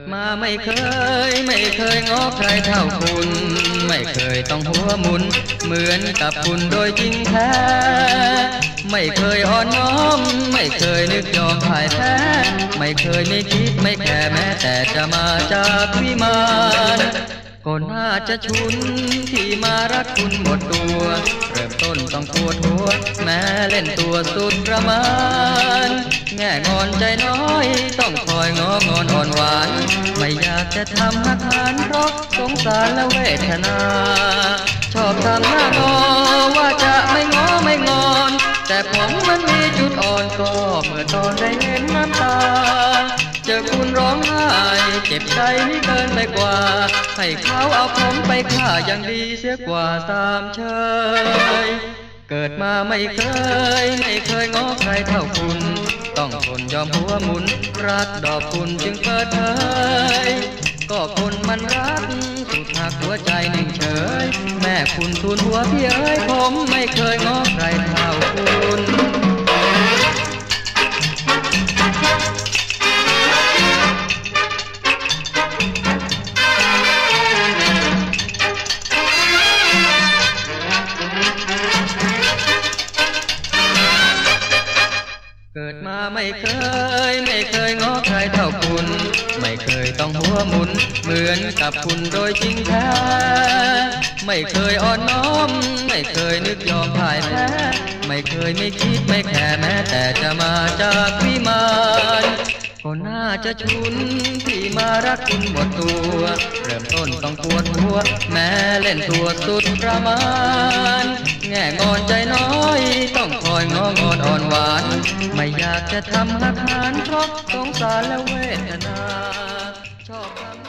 ดมาไม่เคย ไม่เคยงอใครเท่าคุณ ไม่เคยต้องหัวหมุน เหมือนกับคุณโดยจริงแท้ ไม่เคยอ่อนน้อม ไม่เคยนึกยอมพ่ายแพ้ไม่เคยไม่คิดไม่แค่แม้แต่จะมาจากวิมานก็น่าจะชุนที่มารักคุณหมดตัว เริ่มต้นต้องปวดหัว แม้เล่นตัวสุดประมาณ แง่งอนใจน้อย ต้องคอยงองอนอ่อนหวาน ไม่อยากจะทำหักหานเพราะสงสารและเวทนา ชอบทำหน้างอว่าจะไม่งอไม่งอน แต่ผมมันมีจุดอ่อนก็เมื่อตอนได้เห็นน้ำตาเจอคุณร้องไห้เจ็บใจนี่เกินไปกว่า ให้เขาเอาผมไปฆ่ายังดีเสียกว่าตามเชยเกิดมาไม่เคย ไม่เคยง้อใครเท่าคุณ ต้องทนยอมหัวหมุน รักดอกคุณจึงเปิดเผยก็คนมันรักสุดหักหัวใจหนึ่งเฉย แม่คุณทูลหัวพี่เอ้ยผมไม่เคยง้อใครเท่าคุณ ดมาไม่เคย ไม่เคยง้อใครเท่าคุณ ไม่เคยต้องหัวหมุน เหมือนกับคุณโดยจริงแท้ไม่เคยอ่อนน้อม ไม่เคยนึกยอมพ่ายแพ้ไม่เคยไม่คิดไม่แค่แม้แต่จะมาจากวิมานก็น่าจะชุนที่มารักคุณหมดตัว เริ่มต้นต้องปวดหัว แม้เล่นตัวสุดประมาณ แง่งอนใจน้อย ต้องคอยงองอนอ่อนหวาน ไม่อยากจะทำหักหานเพราะสงสารและเวทนา ชอบทำ